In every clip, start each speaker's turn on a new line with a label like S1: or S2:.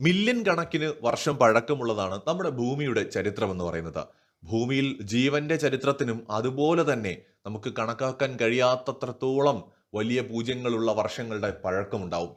S1: Million കണക്കിന് വർഷം പഴക്കമുള്ളതാണ് നമ്മുടെ ഭൂമിയുടെ ചരിത്രം എന്ന് പറയുന്നത്. ഭൂമിയിൽ ജീവന്റെ ചരിത്രത്തിനും അതുപോലെ തന്നെ നമുക്ക് കണക്കാക്കാൻ കഴിയാത്തത്രത്തോളം വലിയ പൂജ്യങ്ങളുള്ള വർഷങ്ങളുടെ പഴക്കമുണ്ടാവും.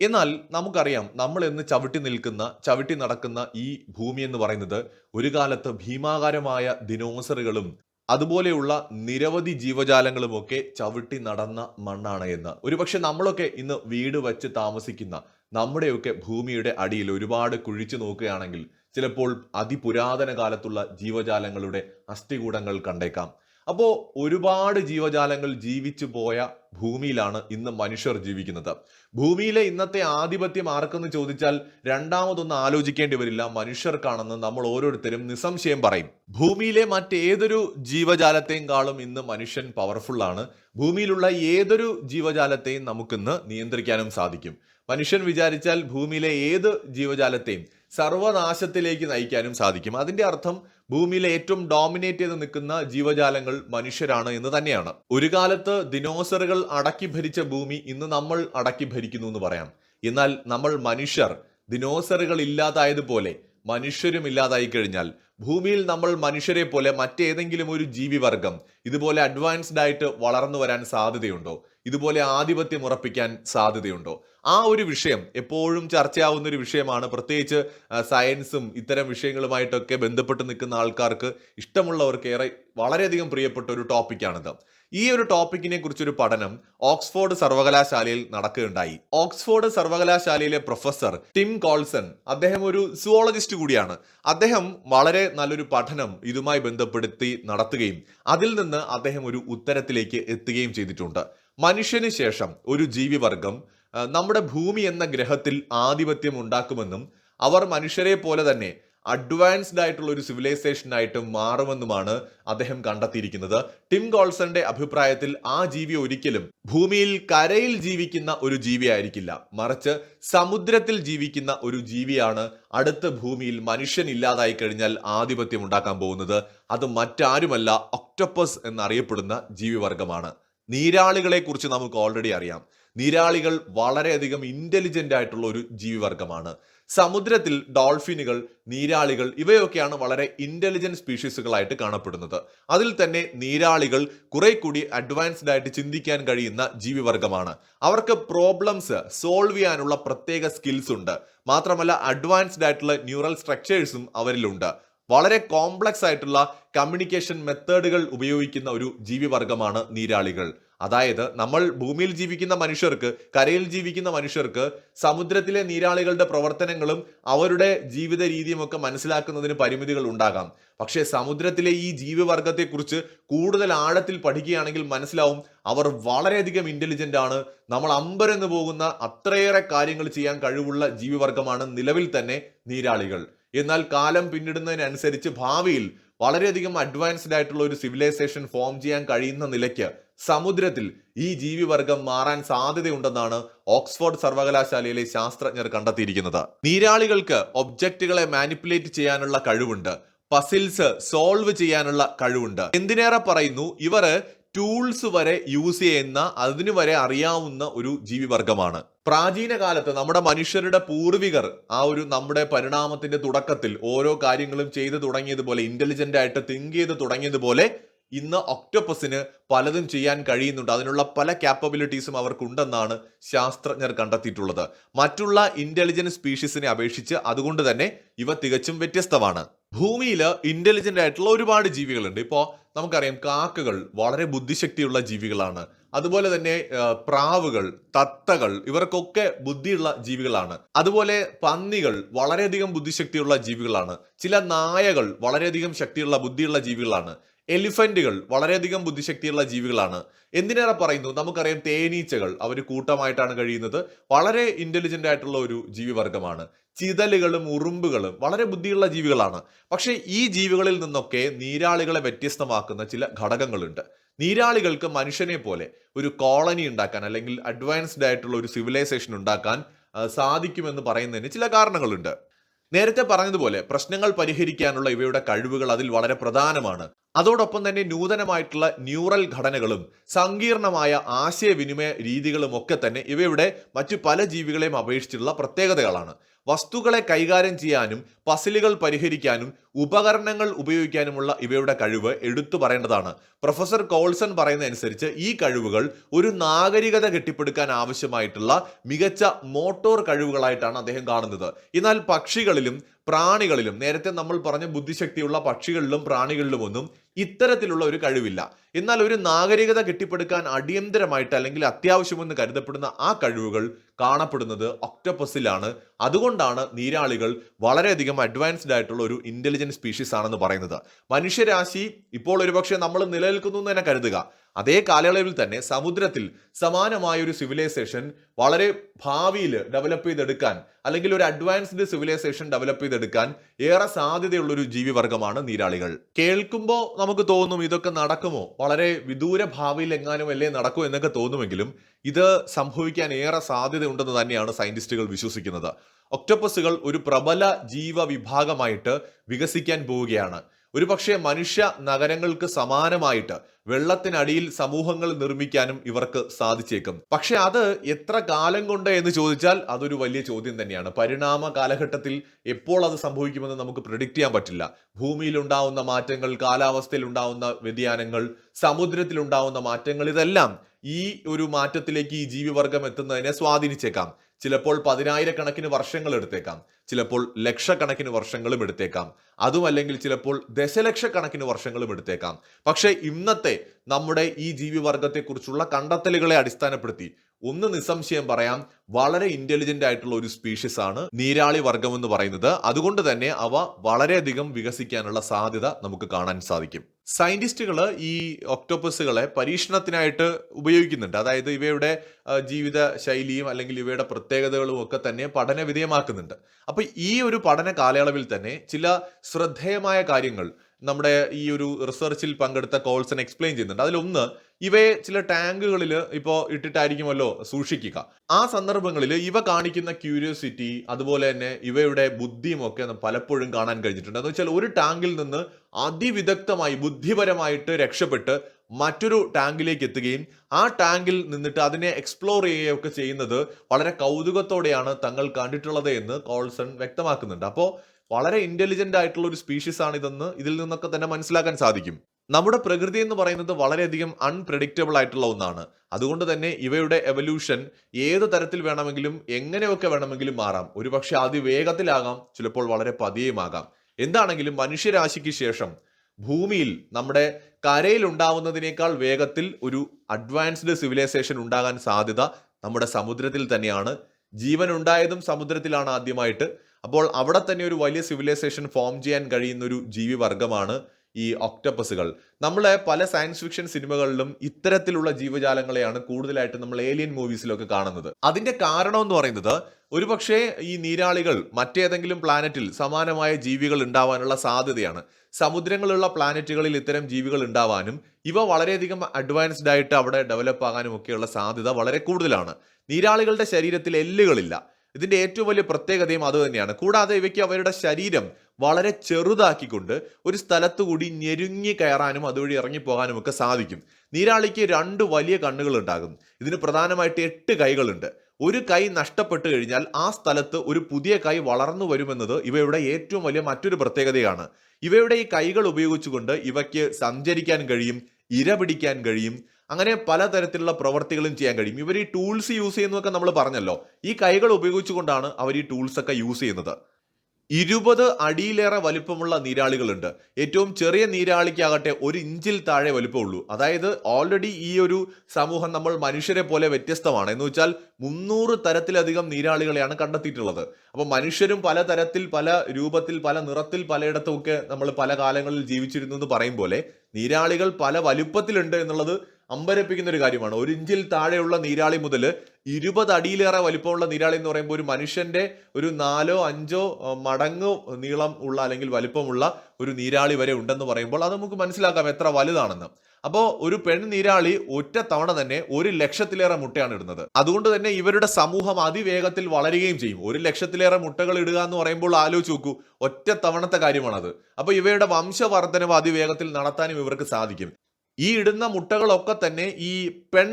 S1: എന്നാൽ നമുക്കറിയാം നമ്മൾ എന്ന് ചവിട്ടി നിൽക്കുന്ന ചവിട്ടി നടക്കുന്ന ഈ ഭൂമി എന്ന് പറയുന്നത് ഒരു കാലത്ത് ഭീമാകാരമായ ദിനോസറുകളും അതുപോലെയുള്ള നിരവധി ജീവജാലങ്ങളുമൊക്കെ ചവിട്ടി നടന്ന മണ്ണാണ് എന്ന്. ഒരുപക്ഷെ നമ്മളൊക്കെ ഇന്ന് വീട് വച്ച് താമസിക്കുന്ന നമ്മുടെയൊക്കെ ഭൂമിയുടെ അടിയിൽ ഒരുപാട് കുഴിച്ചു നോക്കുകയാണെങ്കിൽ ചിലപ്പോൾ അതിപുരാതന കാലത്തുള്ള ജീവജാലങ്ങളുടെ അസ്ഥികൂടങ്ങൾ കണ്ടേക്കാം. അപ്പോൾ ഒരുപാട് ജീവജാലങ്ങൾ ജീവിച്ചു പോയ ഭൂമിയിലാണ് ഇന്ന് മനുഷ്യർ ജീവിക്കുന്നത്. ഭൂമിയിലെ ഇന്നത്തെ ആധിപത്യം ആർക്കെന്ന് ചോദിച്ചാൽ രണ്ടാമതൊന്നും ആലോചിക്കേണ്ടി വരില്ല. മനുഷ്യർക്കാണെന്ന് നമ്മൾ ഓരോരുത്തരും നിസ്സംശയം പറയും. ഭൂമിയിലെ മറ്റേതൊരു ജീവജാലത്തെയും ഇന്ന് മനുഷ്യൻ പവർഫുൾ ആണ്. ഭൂമിയിലുള്ള ഏതൊരു ജീവജാലത്തെയും നമുക്കിന്ന് നിയന്ത്രിക്കാനും സാധിക്കും. മനുഷ്യൻ വിചാരിച്ചാൽ ഭൂമിയിലെ ഏത് ജീവജാലത്തെയും സർവനാശത്തിലേക്ക് നയിക്കാനും സാധിക്കും. അതിന്റെ അർത്ഥം ഭൂമിയിലെ ഏറ്റവും ഡോമിനേറ്റ് ചെയ്ത് നിൽക്കുന്ന ജീവജാലങ്ങൾ മനുഷ്യരാണ് എന്ന് തന്നെയാണ്. ഒരു കാലത്ത് ദിനോസറുകൾ അടക്കി ഭരിച്ച ഭൂമി ഇന്ന് നമ്മൾ അടക്കി ഭരിക്കുന്നു എന്ന് പറയാം. എന്നാൽ നമ്മൾ മനുഷ്യർ ദിനോസറുകൾ ഇല്ലാതായതുപോലെ മനുഷ്യരും ഇല്ലാതായി കഴിഞ്ഞാൽ ഭൂമിയിൽ നമ്മൾ മനുഷ്യരെ പോലെ മറ്റേതെങ്കിലും ഒരു ജീവിവർഗം ഇതുപോലെ അഡ്വാൻസ്ഡ് ആയിട്ട് വളർന്നു വരാൻ സാധ്യതയുണ്ടോ? ഇതുപോലെ ആധിപത്യം ഉറപ്പിക്കാൻ സാധ്യതയുണ്ടോ? ആ ഒരു വിഷയം എപ്പോഴും ചർച്ചയാവുന്ന ഒരു വിഷയമാണ്. പ്രത്യേകിച്ച് സയൻസും ഇത്തരം വിഷയങ്ങളുമായിട്ടൊക്കെ ബന്ധപ്പെട്ട് നിൽക്കുന്ന ആൾക്കാർക്ക് ഇഷ്ടമുള്ളവർക്ക് ഏറെ വളരെയധികം പ്രിയപ്പെട്ട ഒരു ടോപ്പിക്കാണിത്. ഈ ഒരു ടോപ്പിക്കിനെ കുറിച്ചൊരു പഠനം ഓക്സ്ഫോർഡ് സർവകലാശാലയിൽ നടക്കുകയുണ്ടായി. ഓക്സ്ഫോർഡ് സർവകലാശാലയിലെ പ്രൊഫസർ ടിം കോൾസൺ അദ്ദേഹം ഒരു സുവോളജിസ്റ്റ് കൂടിയാണ്. അദ്ദേഹം വളരെ നല്ലൊരു പഠനം ഇതുമായി ബന്ധപ്പെടുത്തി നടത്തുകയും അതിൽ നിന്ന് അദ്ദേഹം ഒരു ഉത്തരത്തിലേക്ക് എത്തുകയും ചെയ്തിട്ടുണ്ട്. മനുഷ്യന് ശേഷം ഒരു ജീവിവർഗം നമ്മുടെ ഭൂമി എന്ന ഗ്രഹത്തിൽ ആധിപത്യം ഉണ്ടാക്കുമെന്നും അവർ മനുഷ്യരെ പോലെ തന്നെ അഡ്വാൻസ്ഡ് ആയിട്ടുള്ള ഒരു സിവിലൈസേഷൻ ആയിട്ട് മാറുമെന്നുമാണ് അദ്ദേഹം കണ്ടെത്തിയിരിക്കുന്നത്. ടിം ഗോൾസന്റെ അഭിപ്രായത്തിൽ ആ ജീവി ഒരിക്കലും ഭൂമിയിൽ കരയിൽ ജീവിക്കുന്ന ഒരു ജീവിയായിരിക്കില്ല മറിച്ച് സമുദ്രത്തിൽ ജീവിക്കുന്ന ഒരു ജീവിയാണ് അടുത്ത ഭൂമിയിൽ മനുഷ്യൻ ഇല്ലാതായി കഴിഞ്ഞാൽ ആധിപത്യം ഉണ്ടാക്കാൻ പോകുന്നത്. അത് മറ്റാരുമല്ല ഒക്ടോപ്പസ് എന്നറിയപ്പെടുന്ന ജീവിവർഗമാണ്. നീരാളികളെ കുറിച്ച് നമുക്ക് ഓൾറെഡി അറിയാം. നീരാളികൾ വളരെയധികം ഇന്റലിജന്റ് ആയിട്ടുള്ള ഒരു ജീവിവർഗമാണ്. സമുദ്രത്തിൽ ഡോൾഫിനുകൾ നീരാളികൾ ഇവയൊക്കെയാണ് വളരെ ഇന്റലിജന്റ് സ്പീഷീസുകളായിട്ട് കാണപ്പെടുന്നത്. അതിൽ തന്നെ നീരാളികൾ കുറെ കൂടി അഡ്വാൻസ്ഡ് ആയിട്ട് ചിന്തിക്കാൻ കഴിയുന്ന ജീവിവർഗമാണ്. അവർക്ക് പ്രോബ്ലംസ് സോൾവ് ചെയ്യാനുള്ള പ്രത്യേക സ്കിൽസ് ഉണ്ട്. മാത്രമല്ല അഡ്വാൻസ്ഡ് ആയിട്ടുള്ള ന്യൂറൽ സ്ട്രക്ചേഴ്സും അവരിലുണ്ട്. വളരെ കോംപ്ലക്സ് ആയിട്ടുള്ള കമ്മ്യൂണിക്കേഷൻ മെത്തേഡുകൾ ഉപയോഗിക്കുന്ന ഒരു ജീവിവർഗമാണ് നീരാളികൾ. അതായത് നമ്മൾ ഭൂമിയിൽ ജീവിക്കുന്ന മനുഷ്യർക്ക് കരയിൽ ജീവിക്കുന്ന മനുഷ്യർക്ക് സമുദ്രത്തിലെ നീരാളികളുടെ പ്രവർത്തനങ്ങളും അവരുടെ ജീവിത രീതിയും ഒക്കെ മനസ്സിലാക്കുന്നതിന് പരിമിതികൾ ഉണ്ടാകാം. പക്ഷേ സമുദ്രത്തിലെ ഈ ജീവിവർഗത്തെക്കുറിച്ച് കൂടുതൽ ആഴത്തിൽ പഠിക്കുകയാണെങ്കിൽ മനസ്സിലാവും അവർ വളരെയധികം ഇന്റലിജന്റ് ആണ്. നമ്മൾ അമ്പരന്ന് പോകുന്ന അത്രയേറെ കാര്യങ്ങൾ ചെയ്യാൻ കഴിവുള്ള ജീവിവർഗമാണ് നിലവിൽ തന്നെ നീരാളികൾ. എന്നാൽ കാലം പിന്നിടുന്നതിനനുസരിച്ച് ഭാവിയിൽ വളരെയധികം അഡ്വാൻസ്ഡ് ആയിട്ടുള്ള ഒരു സിവിലൈസേഷൻ ഫോം ചെയ്യാൻ കഴിയുന്ന നിലയ്ക്ക് സമുദ്രത്തിൽ ഈ ജീവിവർഗം മാറാൻ സാധ്യതയുണ്ടെന്നാണ് ഓക്സ്ഫോർഡ് സർവകലാശാലയിലെ ശാസ്ത്രജ്ഞർ കണ്ടെത്തിയിരിക്കുന്നത്. നീരാളികൾക്ക് ഒബ്ജക്റ്റുകളെ മാനിപ്പുലേറ്റ് ചെയ്യാനുള്ള കഴിവുണ്ട്. പസിൽസ് സോൾവ് ചെയ്യാനുള്ള കഴിവുണ്ട്. എന്തിനേറെ പറയുന്നു? ഇവർ ടൂൾസ് വരെ യൂസ് ചെയ്യുന്ന അതിനു വരെ അറിയാവുന്ന ഒരു ജീവിവർഗമാണ്. പ്രാചീന കാലത്ത് നമ്മുടെ മനുഷ്യരുടെ പൂർവികർ ആ ഒരു നമ്മുടെ പരിണാമത്തിന്റെ തുടക്കത്തിൽ ഓരോ കാര്യങ്ങളും ചെയ്തു തുടങ്ങിയതുപോലെ ഇന്റലിജന്റ് ആയിട്ട് തിങ്ക് ചെയ്ത് തുടങ്ങിയതുപോലെ ഇന്ന് ഒക്ടോപ്പസിന് പലതും ചെയ്യാൻ കഴിയുന്നുണ്ട്. അതിനുള്ള പല ക്യാപ്പബിലിറ്റീസും അവർക്കുണ്ടെന്നാണ് ശാസ്ത്രജ്ഞർ കണ്ടെത്തിയിട്ടുള്ളത്. മറ്റുള്ള ഇന്റലിജന്റ് സ്പീഷീസിനെ അപേക്ഷിച്ച് അതുകൊണ്ട് തന്നെ ഇവ തികച്ചും വ്യത്യസ്തമാണ്. ഭൂമിയിൽ ഇന്റലിജന്റ് ആയിട്ടുള്ള ഒരുപാട് ജീവികളുണ്ട്. ഇപ്പോൾ നമുക്കറിയാം കാക്കകൾ വളരെ ബുദ്ധിശക്തിയുള്ള ജീവികളാണ്. അതുപോലെ തന്നെ പ്രാവുകൾ തത്തകൾ ഇവർക്കൊക്കെ ബുദ്ധിയുള്ള ജീവികളാണ്. അതുപോലെ പന്നികൾ വളരെയധികം ബുദ്ധിശക്തിയുള്ള ജീവികളാണ്. ചില നായകൾ വളരെയധികം ശക്തിയുള്ള ബുദ്ധിയുള്ള ജീവികളാണ്. എലിഫന്റുകൾ വളരെയധികം ബുദ്ധിശക്തിയുള്ള ജീവികളാണ്. എന്തിനേറെ പറയുന്നു? നമുക്കറിയാം തേനീച്ചകൾ അവർ കൂട്ടമായിട്ടാണ് കഴിയുന്നത്. വളരെ ഇന്റലിജന്റ് ആയിട്ടുള്ള ഒരു ജീവിവർഗമാണ് ചിതലുകളും ഉറുമ്പുകളും വളരെ ബുദ്ധിയുള്ള ജീവികളാണ്. പക്ഷേ ഈ ജീവികളിൽ നിന്നൊക്കെ നീരാളികളെ വ്യത്യസ്തമാക്കുന്ന ചില ഘടകങ്ങളുണ്ട്. നീരാളികൾക്ക് മനുഷ്യനെ പോലെ ഒരു കോളനി ഉണ്ടാക്കാൻ അല്ലെങ്കിൽ അഡ്വാൻസ്ഡ് ആയിട്ടുള്ള ഒരു സിവിലൈസേഷൻ ഉണ്ടാക്കാൻ സാധിക്കുമെന്ന് പറയുന്നതിന് ചില കാരണങ്ങളുണ്ട്. നേരത്തെ പറഞ്ഞതുപോലെ പ്രശ്നങ്ങൾ പരിഹരിക്കാനുള്ള ഇവയുടെ കഴിവുകൾ അതിൽ വളരെ പ്രധാനമാണ്. അതോടൊപ്പം തന്നെ നൂതനമായിട്ടുള്ള ന്യൂറൽ ഘടനകളും സങ്കീർണമായ ആശയവിനിമയ രീതികളും ഒക്കെ തന്നെ ഇവയുടെ മറ്റു പല ജീവികളെയും അപേക്ഷിച്ചുള്ള പ്രത്യേകതകളാണ്. വസ്തുക്കളെ കൈകാര്യം ചെയ്യാനും പസിലുകൾ പരിഹരിക്കാനും ഉപകരണങ്ങൾ ഉപയോഗിക്കാനുമുള്ള ഇവയുടെ കഴിവ് എടുത്തു പറയേണ്ടതാണ്. പ്രൊഫസർ കോൾസൺ പറയുന്ന അനുസരിച്ച് ഈ കഴിവുകൾ ഒരു നാഗരികത കെട്ടിപ്പടുക്കാൻ ആവശ്യമായിട്ടുള്ള മികച്ച മോട്ടോർ കഴിവുകളായിട്ടാണ് അദ്ദേഹം കാണുന്നത്. എന്നാൽ പക്ഷികളിലും പ്രാണികളിലും നേരത്തെ നമ്മൾ പറഞ്ഞ ബുദ്ധിശക്തിയുള്ള പക്ഷികളിലും പ്രാണികളിലും ഒന്നും ഇത്തരത്തിലുള്ള ഒരു കഴിവില്ല. എന്നാൽ ഒരു നാഗരികത കെട്ടിപ്പടുക്കാൻ അടിയന്തരമായിട്ട് അല്ലെങ്കിൽ അത്യാവശ്യമെന്ന് കരുതപ്പെടുന്ന ആ കഴിവുകൾ കാണപ്പെടുന്നത് ഒക്ടോപ്പസിലാണ് അതുകൊണ്ടാണ് നീരാളികൾ വളരെയധികം അഡ്വാൻസ്ഡ് ആയിട്ടുള്ള ഒരു ഇന്റലിജന്റ് സ്പീഷീസ് ആണെന്ന് പറയുന്നത്. മനുഷ്യരാശി ഇപ്പോൾ ഒരുപക്ഷെ നമ്മൾ നിലനിൽക്കുന്നു എന്ന് തന്നെ കരുതുക. അതേ കാലയളവിൽ തന്നെ സമുദ്രത്തിൽ സമാനമായ ഒരു സിവിലൈസേഷൻ വളരെ ഭാവിയിൽ ഡെവലപ്പ് ചെയ്തെടുക്കാൻ അല്ലെങ്കിൽ ഒരു അഡ്വാൻസ്ഡ് സിവിലൈസേഷൻ ഡെവലപ്പ് ചെയ്തെടുക്കാൻ ഏറെ സാധ്യതയുള്ള ഒരു ജീവിവർഗമാണ് നീരാളികൾ. കേൾക്കുമ്പോൾ നമുക്ക് തോന്നും ഇതൊക്കെ നടക്കുമോ? വളരെ വിദൂര ഭാവിയിൽ എങ്ങാനും അല്ലേ നടക്കുമോ എന്നൊക്കെ തോന്നുമെങ്കിലും ഇത് സംഭവിക്കാൻ ഏറെ സാധ്യതയുണ്ടെന്ന് തന്നെയാണ് സയന്റിസ്റ്റുകൾ വിശ്വസിക്കുന്നത്. ഒക്ടോപ്പസുകൾ ഒരു പ്രബല ജീവ വിഭാഗമായിട്ട് വികസിക്കാൻ പോവുകയാണ്. ഒരുപക്ഷെ മനുഷ്യ നഗരങ്ങൾക്ക് സമാനമായിട്ട് വെള്ളത്തിനടിയിൽ സമൂഹങ്ങൾ നിർമ്മിക്കാനും ഇവർക്ക് സാധിച്ചേക്കും. പക്ഷെ അത് എത്ര കാലം കൊണ്ട് എന്ന് ചോദിച്ചാൽ അതൊരു വലിയ ചോദ്യം തന്നെയാണ്. പരിണാമ കാലഘട്ടത്തിൽ എപ്പോൾ അത് സംഭവിക്കുമെന്ന് നമുക്ക് പ്രിഡിക്റ്റ് ചെയ്യാൻ പറ്റില്ല. ഭൂമിയിൽ ഉണ്ടാവുന്ന മാറ്റങ്ങൾ കാലാവസ്ഥയിൽ ഉണ്ടാവുന്ന വ്യതിയാനങ്ങൾ സമുദ്രത്തിൽ ഉണ്ടാവുന്ന മാറ്റങ്ങൾ ഇതെല്ലാം ഈ ഒരു മാറ്റത്തിലേക്ക് ഈ ജീവിവർഗം എത്തുന്നതിനെ സ്വാധീനിച്ചേക്കാം. ചിലപ്പോൾ പതിനായിരക്കണക്കിന് വർഷങ്ങൾ എടുത്തേക്കാം. ചിലപ്പോൾ ലക്ഷക്കണക്കിന് വർഷങ്ങളും എടുത്തേക്കാം. അതുമല്ലെങ്കിൽ ചിലപ്പോൾ ദശലക്ഷക്കണക്കിന് വർഷങ്ങളും എടുത്തേക്കാം. പക്ഷേ ഇന്നത്തെ നമ്മുടെ ഈ ജീവിവർഗത്തെക്കുറിച്ചുള്ള കണ്ടെത്തലുകളെ അടിസ്ഥാനപ്പെടുത്തി ഒന്ന് നിസ്സംശയം പറയാം വളരെ ഇന്റലിജന്റ് ആയിട്ടുള്ള ഒരു സ്പീഷീസ് ആണ് നീരാളി വർഗം എന്ന് പറയുന്നത്. അതുകൊണ്ട് തന്നെ അവ വളരെയധികം വികസിക്കാനുള്ള സാധ്യത നമുക്ക് കാണാൻ സാധിക്കും. സയന്റിസ്റ്റുകൾ ഈ ഒക്ടോപ്പസുകളെ പരീക്ഷണത്തിനായിട്ട് ഉപയോഗിക്കുന്നുണ്ട്. അതായത് ഇവയുടെ ജീവിത ശൈലിയും അല്ലെങ്കിൽ ഇവയുടെ പ്രത്യേകതകളും ഒക്കെ തന്നെ പഠന വിധേയമാക്കുന്നുണ്ട് അപ്പൊ ഈ ഒരു പഠന കാലയളവിൽ തന്നെ ചില ശ്രദ്ധേയമായ കാര്യങ്ങൾ നമ്മുടെ ഈ ഒരു റിസർച്ചിൽ പങ്കെടുത്ത കോൾസൺ എക്സ്പ്ലെയിൻ ചെയ്യുന്നുണ്ട്. അതിലൊന്ന് ഇവയെ ചില ടാങ്കുകളിൽ ഇപ്പോൾ ഇട്ടിട്ടായിരിക്കുമല്ലോ സൂക്ഷിക്കുക. ആ സന്ദർഭങ്ങളിൽ ഇവ കാണിക്കുന്ന ക്യൂരിയോസിറ്റി അതുപോലെ തന്നെ ഇവയുടെ ബുദ്ധിയും ഒക്കെ പലപ്പോഴും കാണാൻ കഴിഞ്ഞിട്ടുണ്ട്. എന്ന് വെച്ചാൽ ഒരു ടാങ്കിൽ നിന്ന് അതിവിദഗ്ധമായി ബുദ്ധിപരമായിട്ട് രക്ഷപ്പെട്ട് മറ്റൊരു ടാങ്കിലേക്ക് എത്തുകയും ആ ടാങ്കിൽ നിന്നിട്ട് അതിനെ എക്സ്പ്ലോർ ചെയ്യുകയൊക്കെ ചെയ്യുന്നത് വളരെ കൗതുകത്തോടെയാണ് തങ്ങൾ കണ്ടിട്ടുള്ളത് എന്ന് കോൾസൺ വ്യക്തമാക്കുന്നുണ്ട്. അപ്പോൾ വളരെ ഇന്റലിജന്റ് ആയിട്ടുള്ള ഒരു സ്പീഷീസ് ആണ് ഇതെന്ന് ഇതിൽ നിന്നൊക്കെ തന്നെ മനസ്സിലാക്കാൻ സാധിക്കും. നമ്മുടെ പ്രകൃതി എന്ന് പറയുന്നത് വളരെയധികം അൺപ്രഡിക്റ്റബിൾ ആയിട്ടുള്ള ഒന്നാണ്. അതുകൊണ്ട് തന്നെ ഇവയുടെ എവല്യൂഷൻ ഏത് തരത്തിൽ വേണമെങ്കിലും എങ്ങനെയൊക്കെ വേണമെങ്കിലും മാറാം. ഒരുപക്ഷെ അതിവേഗത്തിലാകാം ചിലപ്പോൾ വളരെ പതിയുമാകാം. എന്താണെങ്കിലും മനുഷ്യരാശിക്ക് ശേഷം ഭൂമിയിൽ നമ്മുടെ കരയിൽ ഉണ്ടാവുന്നതിനേക്കാൾ വേഗത്തിൽ ഒരു അഡ്വാൻസ്ഡ് സിവിലൈസേഷൻ ഉണ്ടാകാൻ സാധ്യത നമ്മുടെ സമുദ്രത്തിൽ തന്നെയാണ്. ജീവൻ ഉണ്ടായതും സമുദ്രത്തിലാണ് ആദ്യമായിട്ട്. അപ്പോൾ അവിടെ തന്നെ ഒരു വലിയ സിവിലൈസേഷൻ ഫോം ചെയ്യാൻ കഴിയുന്ന ഒരു ജീവി വർഗമാണ് ഈ ഒക്ടപ്പസുകൾ നമ്മളെ പല സയൻസ് ഫിക്ഷൻ സിനിമകളിലും ഇത്തരത്തിലുള്ള ജീവജാലങ്ങളെയാണ് കൂടുതലായിട്ട് നമ്മൾ ഏലിയൻ മൂവീസിലൊക്കെ കാണുന്നത്. അതിന്റെ കാരണം എന്ന് പറയുന്നത് ഒരുപക്ഷെ ഈ നീരാളികൾ മറ്റേതെങ്കിലും പ്ലാനറ്റിൽ സമാനമായ ജീവികൾ ഉണ്ടാവാനുള്ള സാധ്യതയാണ്. സമുദ്രങ്ങളുള്ള പ്ലാനറ്റുകളിൽ ഇത്തരം ജീവികൾ ഉണ്ടാവാനും ഇവ വളരെയധികം അഡ്വാൻസ്ഡ് ആയിട്ട് അവിടെ ഡെവലപ്പ് ആകാനും ഒക്കെയുള്ള സാധ്യത വളരെ കൂടുതലാണ്. നീരാളികളുടെ ശരീരത്തിൽ എല്ലുകളില്ല. ഇതിന്റെ ഏറ്റവും വലിയ പ്രത്യേകതയും അത് തന്നെയാണ്. കൂടാതെ ഇവയ്ക്ക് അവരുടെ ശരീരം വളരെ ചെറുതാക്കിക്കൊണ്ട് ഒരു സ്ഥലത്ത് കൂടി ഞെരുങ്ങി കയറാനും അതുവഴി ഇറങ്ങിപ്പോകാനും ഒക്കെ സാധിക്കും. നീരാളിക്ക് രണ്ട് വലിയ കണ്ണുകൾ ഉണ്ടാകും. ഇതിന് പ്രധാനമായിട്ട് എട്ട് കൈകളുണ്ട്. ഒരു കൈ നഷ്ടപ്പെട്ടു കഴിഞ്ഞാൽ ആ സ്ഥലത്ത് ഒരു പുതിയ കൈ വളർന്നു വരുമെന്നത് ഇവയുടെ ഏറ്റവും വലിയ മറ്റൊരു പ്രത്യേകതയാണ്. ഇവയുടെ ഈ കൈകൾ ഉപയോഗിച്ചുകൊണ്ട് ഇവയ്ക്ക് സഞ്ചരിക്കാൻ കഴിയും ഇര പിടിക്കാൻ കഴിയും അങ്ങനെ പലതരത്തിലുള്ള പ്രവർത്തികളും ചെയ്യാൻ കഴിയും. ഇവർ ഈ ടൂൾസ് യൂസ് ചെയ്യുന്നതൊക്കെ നമ്മൾ പറഞ്ഞല്ലോ. ഈ കൈകൾ ഉപയോഗിച്ചുകൊണ്ടാണ് അവർ ഈ ടൂൾസ് ഒക്കെ യൂസ് ചെയ്യുന്നത്. ഇരുപത് അടിയിലേറെ വലിപ്പമുള്ള നീരാളികളുണ്ട്. ഏറ്റവും ചെറിയ നീരാളിക്കാകട്ടെ ഒരു ഇഞ്ചിൽ താഴെ വലിപ്പമുള്ളൂ അതായത് ഓൾറെഡി ഈ ഒരു സമൂഹം നമ്മൾ മനുഷ്യരെ പോലെ വ്യത്യസ്തമാണ്. എന്ന് വെച്ചാൽ മുന്നൂറ് തരത്തിലധികം നീരാളികളെയാണ് കണ്ടെത്തിയിട്ടുള്ളത്. അപ്പോൾ മനുഷ്യരും പല തരത്തിൽ പല രൂപത്തിൽ പല നിറത്തിൽ പലയിടത്തുമൊക്കെ നമ്മൾ പല കാലങ്ങളിൽ ജീവിച്ചിരുന്നു എന്ന് പറയും പോലെ നീരാളികൾ പല വലുപ്പത്തിലുണ്ട് എന്നുള്ളത് അമ്പരപ്പിക്കുന്ന ഒരു കാര്യമാണ്. ഒരു ഇഞ്ചിൽ താഴെയുള്ള നീരാളി മുതൽ ഇരുപത് അടിയിലേറെ വലിപ്പമുള്ള നീരാളി എന്ന് പറയുമ്പോൾ ഒരു മനുഷ്യന്റെ ഒരു നാലോ അഞ്ചോ മടങ്ങ് നീളം ഉള്ള അല്ലെങ്കിൽ വലിപ്പമുള്ള ഒരു നീരാളി വരെ ഉണ്ടെന്ന് പറയുമ്പോൾ അത് നമുക്ക് മനസ്സിലാക്കാം എത്ര വലുതാണെന്ന്. അപ്പോൾ ഒരു പെൺ നീരാളി ഒറ്റ തവണ തന്നെ ഒരു ലക്ഷത്തിലേറെ മുട്ടയാണ് ഇടുന്നത്. അതുകൊണ്ട് തന്നെ ഇവരുടെ സമൂഹം അതിവേഗത്തിൽ വളരുകയും ചെയ്യും. ഒരു ലക്ഷത്തിലേറെ മുട്ടകൾ ഇടുക എന്ന് പറയുമ്പോൾ ആലോചിച്ച് നോക്കൂ ഒറ്റ തവണത്തെ കാര്യമാണത്. അപ്പോൾ ഇവയുടെ വംശവർദ്ധനവ് അതിവേഗത്തിൽ നടത്താനും ഇവർക്ക് സാധിക്കും. ഈ ഇടുന്ന മുട്ടകളൊക്കെ തന്നെ ഈ പെൺ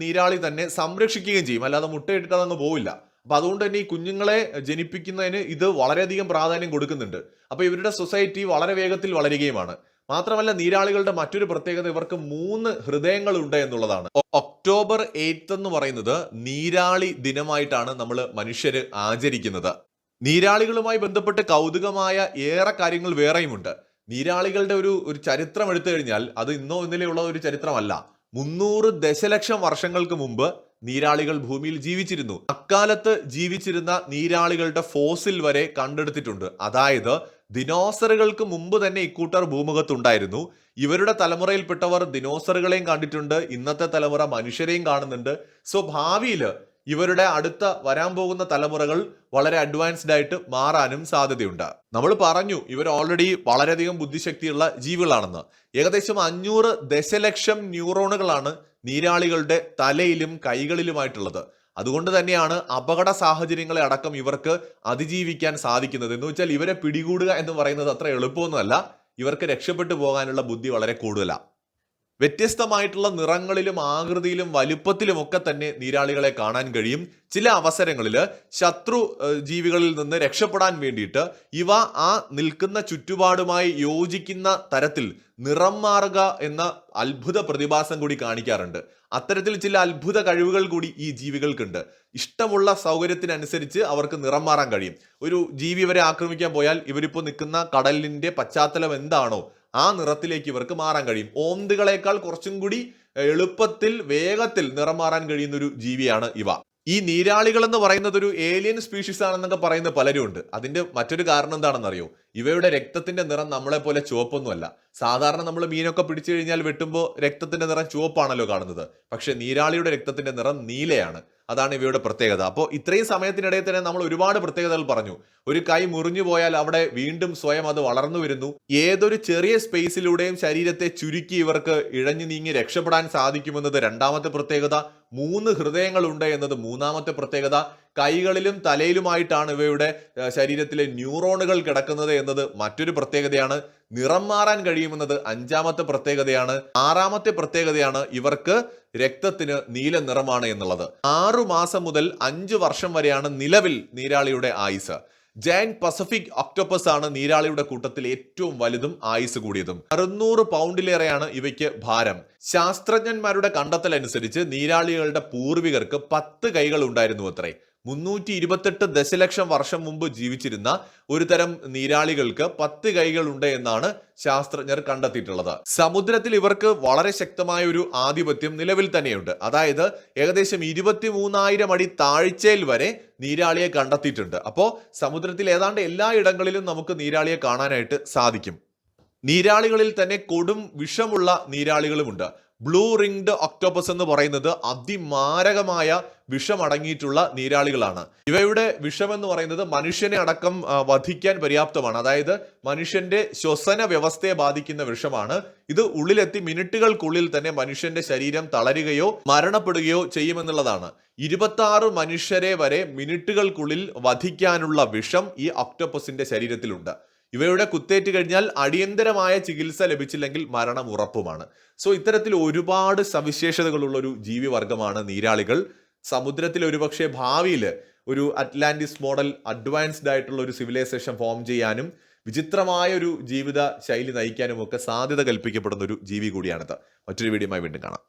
S1: നീരാളി തന്നെ സംരക്ഷിക്കുകയും ചെയ്യും. അല്ലാതെ മുട്ടയിട്ടിട്ട് അതങ്ങ് പോവില്ല. അപ്പൊ അതുകൊണ്ട് തന്നെ ഈ കുഞ്ഞുങ്ങളെ ജനിപ്പിക്കുന്നതിന് ഇത് വളരെയധികം പ്രാധാന്യം കൊടുക്കുന്നുണ്ട്. അപ്പോൾ ഇവരുടെ സൊസൈറ്റി വളരെ വേഗത്തിൽ വളരുകയുമാണ്. മാത്രമല്ല നീരാളികളുടെ മറ്റൊരു പ്രത്യേകത ഇവർക്ക് മൂന്ന് ഹൃദയങ്ങൾ ഉണ്ട് എന്നുള്ളതാണ് ഒക്ടോബർ എയ്ത്ത് എന്ന് പറയുന്നത് നീരാളി ദിനമായിട്ടാണ് നമ്മൾ മനുഷ്യര് ആചരിക്കുന്നത്. നീരാളികളുമായി ബന്ധപ്പെട്ട് കൗതുകമായ ഏറെ കാര്യങ്ങൾ വേറെയുമുണ്ട്. നീരാളികളുടെ ഒരു ഒരു ചരിത്രം എടുത്തു കഴിഞ്ഞാൽ അത് ഇന്നോ ഇന്നലെയുള്ള ഒരു ചരിത്രമല്ല. മുന്നൂറ് ദശലക്ഷം വർഷങ്ങൾക്ക് മുമ്പ് നീരാളികൾ ഭൂമിയിൽ ജീവിച്ചിരുന്നു. അക്കാലത്ത് ജീവിച്ചിരുന്ന നീരാളികളുടെ ഫോസിൽ വരെ കണ്ടെടുത്തിട്ടുണ്ട്. അതായത് ദിനോസറുകൾക്ക് മുമ്പ് തന്നെ ഇക്കൂട്ടർ ഭൂമുഖത്തുണ്ടായിരുന്നു. ഇവരുടെ തലമുറയിൽപ്പെട്ടവർ ദിനോസറുകളെയും കണ്ടിട്ടുണ്ട്. ഇന്നത്തെ തലമുറ മനുഷ്യരെയും കാണുന്നുണ്ട്. സോ ഭാവിയിൽ ഇവരുടെ അടുത്ത വരാൻ പോകുന്ന തലമുറകൾ വളരെ അഡ്വാൻസ്ഡ് ആയിട്ട് മാറാനും സാധ്യതയുണ്ട്. നമ്മൾ പറഞ്ഞു ഇവർ ഓൾറെഡി വളരെയധികം ബുദ്ധിശക്തിയുള്ള ജീവികളാണെന്ന്. ഏകദേശം അഞ്ഞൂറ് ദശലക്ഷം ന്യൂറോണുകളാണ് നീരാളികളുടെ തലയിലും കൈകളിലുമായിട്ടുള്ളത്. അതുകൊണ്ട് തന്നെയാണ് അപകട സാഹചര്യങ്ങളെ അടക്കം ഇവർക്ക് അതിജീവിക്കാൻ സാധിക്കുന്നത്. എന്ന് വെച്ചാൽ ഇവരെ പിടികൂടുക എന്ന് പറയുന്നത് അത്ര എളുപ്പമൊന്നുമല്ല. ഇവർക്ക് രക്ഷപ്പെട്ടു പോകാനുള്ള ബുദ്ധി വളരെ കൂടുതലാണ് വ്യത്യസ്തമായിട്ടുള്ള നിറങ്ങളിലും ആകൃതിയിലും വലുപ്പത്തിലും ഒക്കെ തന്നെ നീരാളികളെ കാണാൻ കഴിയും. ചില അവസരങ്ങളിൽ ശത്രു ജീവികളിൽ നിന്ന് രക്ഷപ്പെടാൻ വേണ്ടിയിട്ട് ഇവ ആ നിൽക്കുന്ന ചുറ്റുപാടുമായി യോജിക്കുന്ന തരത്തിൽ നിറം മാറുക എന്ന അത്ഭുത പ്രതിഭാസം കൂടി കാണിക്കാറുണ്ട്. അത്തരത്തിൽ ചില അത്ഭുത കഴിവുകൾ കൂടി ഈ ജീവികൾക്കുണ്ട്. ഇഷ്ടമുള്ള സൗകര്യത്തിനനുസരിച്ച് അവർക്ക് നിറം മാറാൻ കഴിയും. ഒരു ജീവി ഇവരെ ആക്രമിക്കാൻ പോയാൽ ഇവരിപ്പോൾ നിൽക്കുന്ന കടലിന്റെ പശ്ചാത്തലം എന്താണോ ആ നിറത്തിലേക്ക് ഇവർക്ക് മാറാൻ കഴിയും. ഓന്തുകളേക്കാൾ കുറച്ചും കൂടി എളുപ്പത്തിൽ വേഗത്തിൽ നിറം മാറാൻ കഴിയുന്ന ഒരു ജീവിയാണ് ഇവ. ഈ നീരാളികൾ എന്ന് പറയുന്നത് ഒരു ഏലിയൻ സ്പീഷീസ് ആണെന്നൊക്കെ പറയുന്ന പലരും ഉണ്ട് അതിന്റെ മറ്റൊരു കാരണം എന്താണെന്നറിയോ? ഇവയുടെ രക്തത്തിന്റെ നിറം നമ്മളെ പോലെ ചുവപ്പൊന്നുമല്ല. സാധാരണ നമ്മൾ മീനൊക്കെ പിടിച്ചു കഴിഞ്ഞാൽ വെട്ടുമ്പോൾ രക്തത്തിന്റെ നിറം ചുവപ്പാണല്ലോ കാണുന്നത്. പക്ഷെ നീരാളിയുടെ രക്തത്തിന്റെ നിറം നീലയാണ്. അതാണ് ഇവയുടെ പ്രത്യേകത. അപ്പോൾ ഇത്രയും സമയത്തിനിടയിൽ തന്നെ നമ്മൾ ഒരുപാട് പ്രത്യേകതകൾ പറഞ്ഞു. ഒരു കൈ മുറിഞ്ഞു പോയാൽ അവിടെ വീണ്ടും സ്വയം അത് വളർന്നു വരുന്നു. ഏതൊരു ചെറിയ സ്പേസിലൂടെയും ശരീരത്തെ ചുരുക്കി ഇവർക്ക് ഇഴഞ്ഞു നീങ്ങി രക്ഷപ്പെടാൻ സാധിക്കുമെന്നത് രണ്ടാമത്തെ പ്രത്യേകത. മൂന്ന് ഹൃദയങ്ങളുണ്ട് എന്നത് മൂന്നാമത്തെ പ്രത്യേകത. കൈകളിലും തലയിലുമായിട്ടാണ് ഇവയുടെ ശരീരത്തിലെ ന്യൂറോണുകൾ കിടക്കുന്നത് എന്നത് മറ്റൊരു പ്രത്യേകതയാണ്. നിറം മാറാൻ കഴിയുമെന്നത് അഞ്ചാമത്തെ പ്രത്യേകതയാണ്. ആറാമത്തെ പ്രത്യേകതയാണ് ഇവർക്ക് രക്തത്തിന് നീല നിറമാണ് എന്നുള്ളത്. ആറു മാസം മുതൽ അഞ്ചു വർഷം വരെയാണ് നിലവിൽ നീരാളിയുടെ ആയുസ്. ജയൻ പസഫിക് ഒക്ടോപ്പസ് ആണ് നീരാളിയുടെ കൂട്ടത്തിൽ ഏറ്റവും വലുതും ആയുസ് കൂടിയതും. അറുന്നൂറ് പൗണ്ടിലേറെയാണ് ഇവയ്ക്ക് ഭാരം. ശാസ്ത്രജ്ഞന്മാരുടെ കണ്ടെത്തൽ അനുസരിച്ച് നീരാളികളുടെ പൂർവികർക്ക് പത്ത് കൈകൾ ഉണ്ടായിരുന്നു അത്രേ. മുന്നൂറ്റി ഇരുപത്തെട്ട് ദശലക്ഷം വർഷം മുമ്പ് ജീവിച്ചിരുന്ന ഒരു തരം നീരാളികൾക്ക് പത്ത് കൈകൾ ഉണ്ട് എന്നാണ് ശാസ്ത്രജ്ഞർ കണ്ടെത്തിയിട്ടുള്ളത്. സമുദ്രത്തിൽ ഇവർക്ക് വളരെ ശക്തമായ ഒരു ആധിപത്യം നിലവിൽ തന്നെയുണ്ട്. അതായത് ഏകദേശം ഇരുപത്തി മൂന്നായിരം അടി താഴ്ചയിൽ വരെ നീരാളിയെ കണ്ടെത്തിയിട്ടുണ്ട്. അപ്പോൾ സമുദ്രത്തിൽ ഏതാണ്ട് എല്ലാ ഇടങ്ങളിലും നമുക്ക് നീരാളിയെ കാണാനായിട്ട് സാധിക്കും. നീരാളികളിൽ തന്നെ കൊടും വിഷമുള്ള നീരാളികളുമുണ്ട്. ബ്ലൂ റിംഗ്ഡ് ഒക്ടോപ്പസ് എന്ന് പറയുന്നത് അതിമാരകമായ വിഷമടങ്ങിയിട്ടുള്ള നീരാളികളാണ്. ഇവയുടെ വിഷം എന്ന് പറയുന്നത് മനുഷ്യനെ അടക്കം വധിക്കാൻ പര്യാപ്തമാണ്. അതായത് മനുഷ്യന്റെ ശ്വസന വ്യവസ്ഥയെ ബാധിക്കുന്ന വിഷമാണ്. ഇത് ഉള്ളിലെത്തി മിനിറ്റുകൾക്കുള്ളിൽ തന്നെ മനുഷ്യന്റെ ശരീരം തളരുകയോ മരണപ്പെടുകയോ ചെയ്യുമെന്നുള്ളതാണ്. ഇരുപത്തി മനുഷ്യരെ വരെ മിനിറ്റുകൾക്കുള്ളിൽ വധിക്കാനുള്ള വിഷം ഈ ഒക്ടോപ്പസിന്റെ ശരീരത്തിലുണ്ട്. ഇവയുടെ കുത്തേറ്റ് കഴിഞ്ഞാൽ അടിയന്തരമായ ചികിത്സ ലഭിച്ചില്ലെങ്കിൽ മരണം ഉറപ്പുമാണ്. സോ ഇത്തരത്തിൽ ഒരുപാട് സവിശേഷതകളുള്ള ഒരു ജീവിവർഗമാണ് നീരാളികൾ. സമുദ്രത്തിൽ ഒരുപക്ഷെ ഭാവിയിൽ ഒരു അറ്റ്ലാന്റിസ് മോഡൽ അഡ്വാൻസ്ഡ് ആയിട്ടുള്ള ഒരു സിവിലൈസേഷൻ ഫോം ചെയ്യാനും വിചിത്രമായ ഒരു ജീവിത ശൈലി നയിക്കാനും ഒക്കെ സാധ്യത കൽപ്പിക്കപ്പെടുന്ന ഒരു ജീവി കൂടിയാണിത്. മറ്റൊരു വീഡിയോയുമായി വീണ്ടും കാണാം.